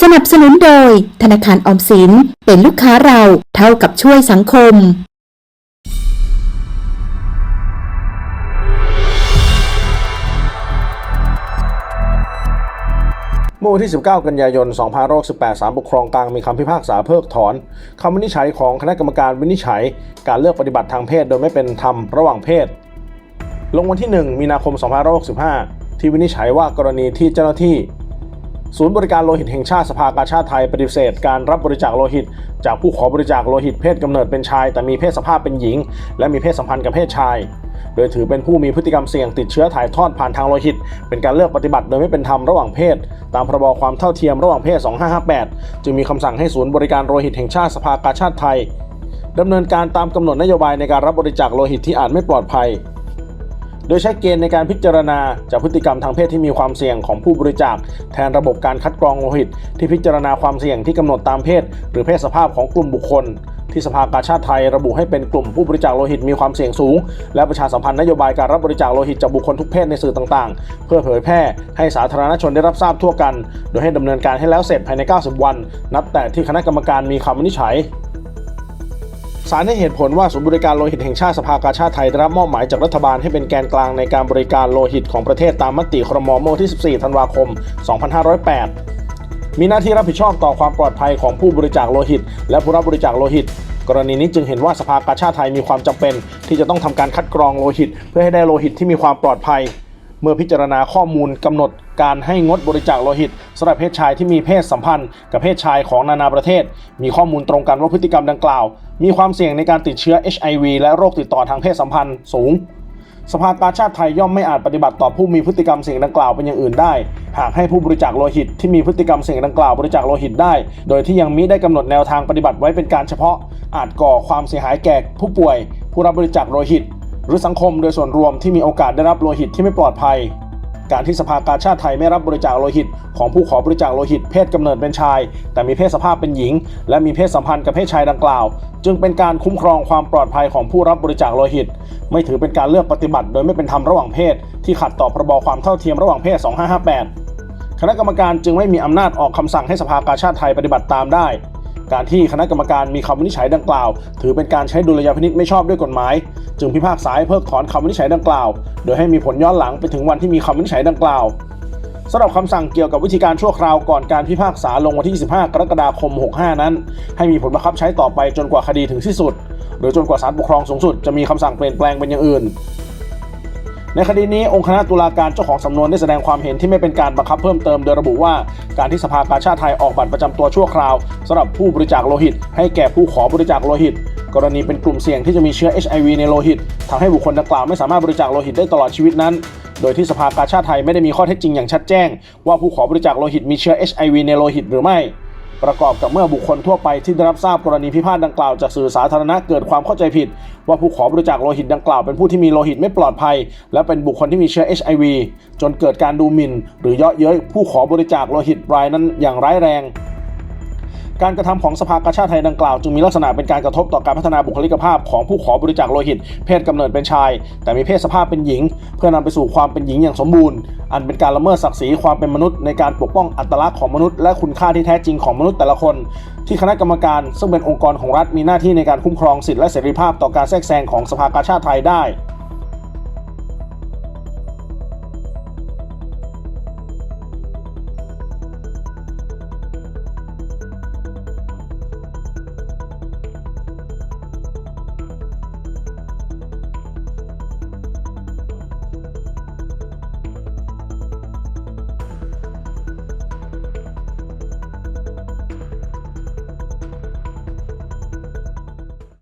สนับสนุนโดย ธนาคารออมสินเป็นลูกค้าเราเท่ากับช่วยสังคม เมื่อวันที่ 19 กันยายน 2518ศาลปกครองกลางมีคำพิพากษาเพิกถอนคำวินิจฉัยของคณะกรรมการวินิจฉัย การเลือกปฏิบัติทางเพศโดยไม่เป็นธรรมระหว่างเพศ ลงวันที่ 1 มีนาคม 2565ที่วินิจฉัยว่ากรณีที่เจ้าหน้าที่ ศูนย์บริการโลหิตแห่งชาติสภากาชาติไทยปฏิเสธ การรับบริจาคโลหิต จากผู้ขอบริจาคโลหิตเพศกำเนิดเป็นชาย แต่มีเพศสภาพเป็นหญิง และมีเพศสัมพันธ์กับเพศชาย โดยถือเป็นผู้มีพฤติกรรมเสี่ยงติดเชื้อถ่ายทอดผ่านทางโลหิต เป็นการเลือกปฏิบัติโดยไม่เป็นธรรมระหว่างเพศ ตามพรบความเท่าเทียมระหว่างเพศ 2558 จึงมีคำสั่งให้ศูนย์บริการโลหิตแห่งชาติสภากาชาติไทยดำเนินการตามกำหนดนโยบายในการรับบริจาคโลหิตที่อาจไม่ปลอดภัย โดยใช้เกณฑ์ในการพิจารณาจากพฤติกรรมทางเพศที่มีความเสี่ยงของผู้บริจาค แทนระบบการคัดกรองโลหิต ที่พิจารณาความเสี่ยงที่กำหนดตามเพศ หรือเพศสภาพของกลุ่มบุคคล ที่สภากาชาติไทยระบุให้เป็นกลุ่มผู้บริจาคโลหิตมีความเสี่ยงสูง และประชาสัมพันธ์นโยบายการรับบริจาคโลหิตจากบุคคลทุกเพศในสื่อต่างๆ เพื่อเผยแพร่ให้สาธารณชนได้รับทราบทั่วกัน โดยให้ดำเนินการให้แล้วเสร็จภายใน 90 วัน นับแต่ที่คณะกรรมการมีคำวินิจฉัย ศาลให้เหตุผลว่าศูนย์บริการโลหิตแห่งชาติสภากาชาติไทยได้รับมอบหมายจากรัฐบาลให้เป็นแกนกลางในการบริการโลหิตของประเทศตามมติครมเมื่อที่ 14 ธันวาคม 2508 มีหน้าที่รับผิดชอบต่อความปลอดภัยของผู้บริจาคโลหิต และผู้รับบริจาคโลหิต กรณีนี้จึงเห็นว่าสภากาชาติไทยมีความจำเป็น ที่จะต้องทำการคัดกรองโลหิต เพื่อให้ได้โลหิตที่มีความปลอดภัย เมื่อพิจารณาข้อมูลกำหนด การให้งดบริจาคโลหิตสำหรับเพศชายที่มีเพศสัมพันธ์ กับเพศชายของนานาประเทศ มีข้อมูลตรงกันว่าพฤติกรรมดังกล่าว มีความเสี่ยงในการติดเชื้อ HIV และโรคติดต่อทางเพศสัมพันธ์สูง สภากาชาติไทยย่อมไม่อาจปฏิบัติต่อผู้มีพฤติกรรมเสี่ยงดังกล่าวเป็นอย่างอื่นได้ หากให้ผู้บริจาคโลหิตที่มีพฤติกรรมเสี่ยงดังกล่าวบริจาคโลหิตได้ โดยที่ยังมิได้กำหนดแนวทางปฏิบัติไว้เป็นการเฉพาะ อาจก่อความเสียหายแก่ผู้ป่วย ผู้รับบริจาคโลหิต หรือสังคมโดยส่วนรวมที่มีโอกาสได้รับโลหิตที่ไม่ปลอดภัย การที่สภากาชาติไทยไม่รับบริจาคโลหิต ของผู้ขอบริจาคโลหิต เพศกำเนิดเป็นชาย แต่มีเพศสภาพเป็นหญิง และมีเพศสัมพันธ์กับเพศชายดังกล่าว จึงเป็นการคุ้มครองความปลอดภัยของผู้รับบริจาคโลหิต ไม่ถือเป็นการเลือกปฏิบัติ โดยไม่เป็นธรรมระหว่างเพศ ที่ขัดต่อพรบความเท่าเทียมระหว่างเพศ 2558 คณะกรรมการจึงไม่มีอำนาจออกคำสั่งให้สภากาชาติไทยปฏิบัติตามได้ การที่คณะกรรมการมีคำวินิจฉัยดังกล่าว ถือเป็นการใช้ดุลยพินิษไม่ชอบด้วยกฎหมาย จึงพิพากษาให้เพิกถอนคำวินิจฉัยดังกล่าว โดยให้มีผลย้อนหลังไปถึงวันที่มีคำวินิจฉัยดังกล่าวสำหรับคำสั่งเกี่ยวกับวิธีการชั่วคราวก่อนการพิพากษาลงวันที่ 25 กรกฎาคม 65 นั้น ให้มีผลบังคับใช้ต่อไปจนกว่าคดีถึงที่สุด หรือจนกว่าศาลปกครองสูงสุดจะมีคำสั่งเปลี่ยนแปลงเป็นอย่างอื่น ในคดีนี้องค์คณะตุลาการเจ้าของสำนวนได้แสดงความเห็นที่ไม่เป็นการบังคับเพิ่มเติมโดยระบุว่า การที่สภากาชาติไทยออกบัตรประจำตัวชั่วคราวสำหรับผู้บริจาคโลหิต ให้แก่ผู้ขอบริจาคโลหิต กรณีเป็นกลุ่มเสี่ยงที่จะมีเชื้อ HIV ในโลหิตทำให้บุคคลดังกล่าวไม่สามารถบริจาคโลหิตได้ตลอดชีวิตนั้นโดยที่สภากาชาติไทยไม่ได้มีข้อเท็จจริงอย่างชัดแจ้ง ว่าผู้ขอบริจาคโลหิตมีเชื้อ HIV ในโลหิตหรือไม่ ประกอบกับเมื่อบุคคลทั่วไปที่ได้รับทราบกรณีพิพาทดังกล่าวจากสื่อสาธารณะเกิดความเข้าใจผิด ว่าผู้ขอบริจาคโลหิตดังกล่าวเป็นผู้ที่มีโลหิตไม่ปลอดภัย และเป็นบุคคลที่มีเชื้อ HIV จนเกิดการดูหมิ่น หรือเยาะเย้ยผู้ขอบริจาคโลหิตรายนั้นอย่างร้ายแรง การกระทำของสภากาชาติไทยดังกล่าวจึงมีลักษณะเป็นการกระทบต่อการพัฒนาบุคลิกภาพของผู้ขอบริจาคโลหิต เพศกำเนิดเป็นชาย แต่มีเพศสภาพเป็นหญิง เพื่อนำไปสู่ความเป็นหญิงอย่างสมบูรณ์ อันเป็นการละเมิดศักดิ์ศรีความเป็นมนุษย์ในการปกป้องอัตลักษณ์ของมนุษย์และคุณค่าที่แท้จริงของมนุษย์แต่ละคน ที่คณะกรรมการซึ่งเป็นองค์กรของรัฐมีหน้าที่ในการคุ้มครองสิทธิและเสรีภาพต่อการแทรกแซงของสภากาชาติไทยได้